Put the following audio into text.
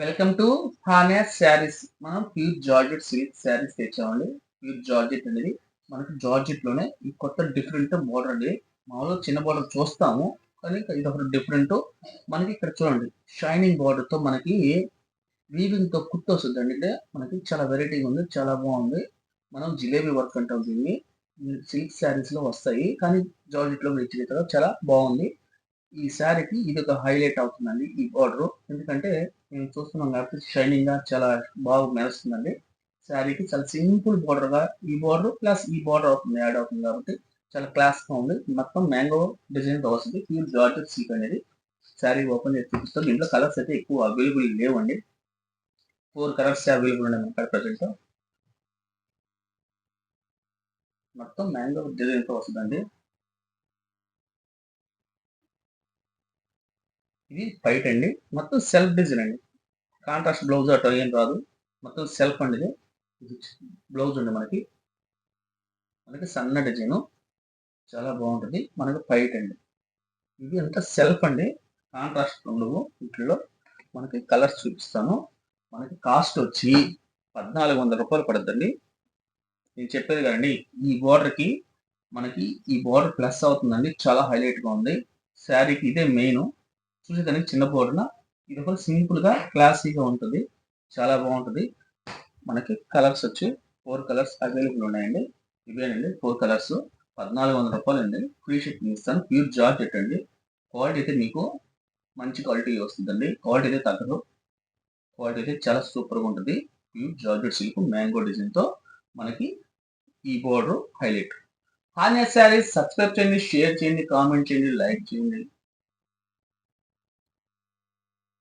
Welcome to హానెస్ శారీస్ మనం pure georgette silk saris తెచ్చామండి. ప్యూర్ జార్జెట్ అనేది మనకి జార్జెట్లోనే ఈ కొత్త డిఫరెంట్ బోర్డర్ అండి. మామూలుగా చిన్న బోర్డర్ చూస్తాము. కానీ ఇది ఒక డిఫరెంట్ మనకి ఇక్కడ చూడండి. షైనింగ్ బోర్డర్తో మనకి వీవింగ్తో కుర్తి వస్తుంది అంటే మనకి చాలా వెరైటీగా ఉంది చాలా బాగుంది. మనం జిలేబీ వర్క్ అంటాం దీన్ని. సిల్క్ శారీస్లో వస్తాయి. కానీ జార్జెట్లో మీరు చాలా బాగుంది. ఈ శారీకి ఇది ఒక హైలైట్ అవుతుందండి ఈ బార్డర్ ఎందుకంటే చూస్తున్నాం కాబట్టి షైనింగ్గా చాలా బాగా మెరుస్తుందండి. శారీకి చాలా సింపుల్ బార్డర్గా ఈ బార్డర్ ప్లస్ ఈ బార్డర్ అవుతుంది యాడ్ అవుతుంది కాబట్టి చాలా క్లాస్గా ఉంది. మొత్తం మ్యాంగో డిజైన్తో వస్తుంది. ప్యూర్ జార్జెట్ సీక్ అనేది. శారీ ఓపెన్ చేసి చూపిస్తాం. దీంట్లో కలర్స్ అయితే ఎక్కువ అవైలబుల్ లేవండి. ఫోర్ కలర్స్ అవైలబుల్ ఉన్నాయి మనకి ప్రజెంట్ మొత్తం మ్యాంగో డిజైన్తో వస్తుందండి. ఇది ఫైట్ అండి. మొత్తం సెల్ఫ్ డిజైన్ అండి. కాంట్రాస్ట్ బ్లౌజ్ అటు ఏం రాదు. మొత్తం సెల్ఫ్ అండి ఇది. బ్లౌజ్ ఉంది మనకి. మనకి సన్న డిజైన్. చాలా బాగుంటుంది. మనకి పైట్ అండి. ఇది అంతా సెల్ఫ్ అండి. కాంట్రాస్ట్ ఉండవు. వీటిలో మనకి కలర్స్ చూపిస్తాను. మనకి కాస్ట్ వచ్చి పద్నాలుగు వందల రూపాయలు పడుతుందండి నేను చెప్పేది కదండి ఈ బోర్డర్కి మనకి ఈ బోర్డర్ ప్లస్ అవుతుందండి. చాలా హైలైట్గా ఉంది. శారీకి ఇదే మెయిన్ చూసేదానికి చిన్న బోర్డున ఇది ఒక సింపుల్గా క్లాసీగా ఉంటుంది. చాలా బాగుంటుంది. మనకి కలర్స్ వచ్చి ఫోర్ కలర్స్ అవైలబుల్ ఉన్నాయండి. ఇవేనండి ఫోర్ కలర్స్. పద్నాలుగు వందల రూపాయలు అండి. ఫ్రీ షిప్పింగ్ ఇస్తాను. ప్యూర్ జార్జెట్ అండి. క్వాలిటీ అయితే మీకు మంచి క్వాలిటీ వస్తుందండి. క్వాలిటీ అయితే తగ్గదు. క్వాలిటీ అయితే చాలా సూపర్గా ఉంటుంది. ప్యూర్ జార్జెట్ సిల్క్ మ్యాంగో డిజైన్తో మనకి ఈ బోర్డర్ హైలైట్ హాన్యా శారీస్ సబ్స్క్రైబ్ చేయండి షేర్ చేయండి కామెంట్ చేయండి లైక్ చేయండి.